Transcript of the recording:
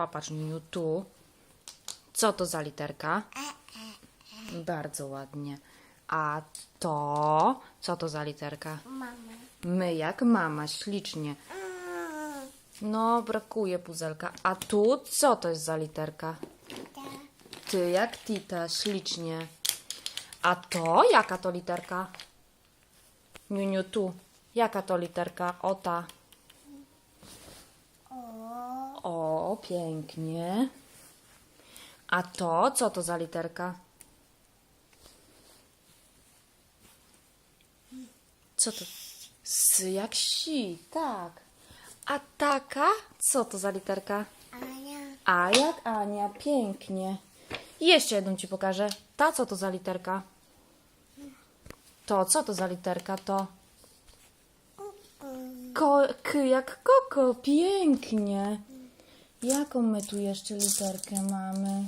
Popatrz, Niu, tu. Co to za literka? Bardzo ładnie. A to? Co to za literka? Mama. My jak mama, ślicznie. No, brakuje puzelka. A tu co to jest za literka? Ty jak Tita, ślicznie. A to jaka to literka? Niuniu, tu. Jaka to literka? O ta. O, pięknie. A to co to za literka? Co to? S jak si, tak. A taka? Co to za literka? Ania. A jak Ania, pięknie. Jeszcze jedną ci pokażę. Ta co to za literka? To co to za literka? To Ko k jak koko, pięknie. Jaką my tu jeszcze literkę mamy?